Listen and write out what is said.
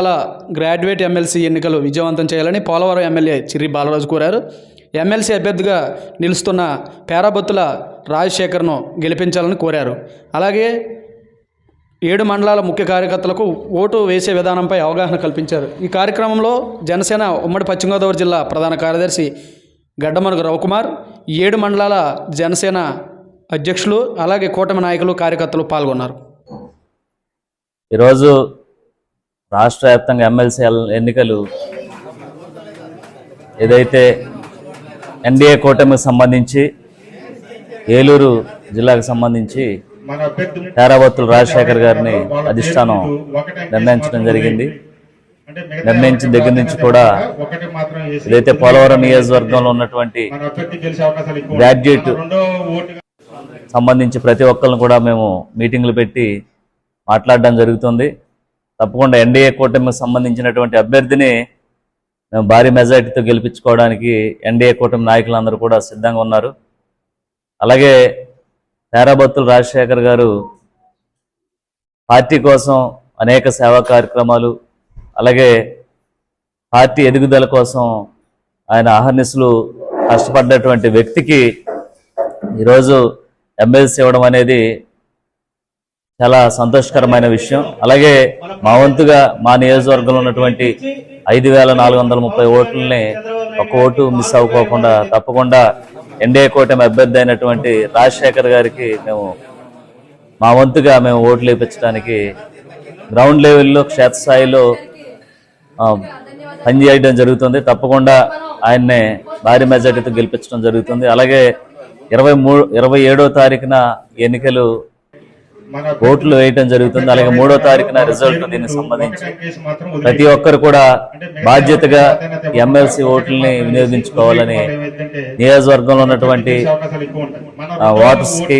జిల్లా graduate MLC ఎన్నికలు విజయవంతం చేయాలని పోలవరం ఎమ్మెల్యే చిరి బాలరాజు కోరారు. ఎమ్మెల్సీ అభ్యర్థిగా నిలుస్తున్న పేరాబత్తుల రాజశేఖర్ను గెలిపించాలని కోరారు. అలాగే ఏడు మండలాల ముఖ్య కార్యకర్తలకు ఓటు వేసే విధానంపై అవగాహన కల్పించారు. ఈ కార్యక్రమంలో జనసేన ఉమ్మడి పశ్చిమ గోదావరి జిల్లా ప్రధాన కార్యదర్శి గడ్డమనుగు రవికుమార్ ఏడు మండలాల జనసేన అధ్యక్షులు అలాగే కూటమి నాయకులు కార్యకర్తలు పాల్గొన్నారు. ఈరోజు రాష్ట్ర వ్యాప్తంగా ఎమ్మెల్సీ ఎన్నికలు ఏదైతే ఎన్డీఏ కూటమికి సంబంధించి ఏలూరు జిల్లాకు సంబంధించి పేరాబత్తుల రాజశేఖర్ గారిని అధిష్టానం నిర్ణయించడం జరిగింది. నిర్ణయించిన దగ్గర నుంచి కూడా ఏదైతే పోలవరం నియోజకవర్గంలో ఉన్నటువంటి గ్రాడ్యుయేట్ సంబంధించి ప్రతి ఒక్కరిని కూడా మేము మీటింగ్లు పెట్టి మాట్లాడడం జరుగుతుంది. తప్పకుండా ఎన్డీఏ కూటమికి సంబంధించినటువంటి అభ్యర్థిని మేము భారీ మెజార్టీతో గెలిపించుకోవడానికి ఎన్డీఏ కూటమి నాయకులందరూ కూడా సిద్ధంగా ఉన్నారు. అలాగే తేరాబత్తుల రాజశేఖర్ గారు పార్టీ కోసం అనేక సేవా కార్యక్రమాలు అలాగే పార్టీ ఎదుగుదల కోసం ఆయన అహర్నిశలు కష్టపడ్డటువంటి వ్యక్తికి ఈరోజు ఎమ్మెల్సీ ఇవ్వడం అనేది చాలా సంతోషకరమైన విషయం. అలాగే మా వంతుగా మా నియోజకవర్గంలో ఉన్నటువంటి ఐదు వేల నాలుగు వందల ముప్పై ఓట్లని ఒక ఓటు మిస్ అవ్వకోకుండా తప్పకుండా ఎన్డీఏ కూటమి అభ్యర్థి అయినటువంటి రాజశేఖర్ గారికి మేము మా వంతుగా మేము ఓట్లు వేయించడానికి గ్రౌండ్ లెవెల్లో క్షేత్రస్థాయిలో పనిచేయడం జరుగుతుంది. తప్పకుండా ఆయన్నే భారీ మెజార్టీతో గెలిపించడం జరుగుతుంది. అలాగే ఇరవై మూడు ఇరవై ఏడో తారీఖున ఎన్నికలు ఓట్లు వేయటం జరుగుతుంది? అలాగే మూడో తారీఖున రిజల్ట్ దీనికి సంబంధించి ప్రతి ఒక్కరు కూడా బాధ్యతగా ఎమ్మెల్సీ ఓట్లని వినియోగించుకోవాలని నియోజకవర్గంలో ఉన్నటువంటి ఓటర్స్కి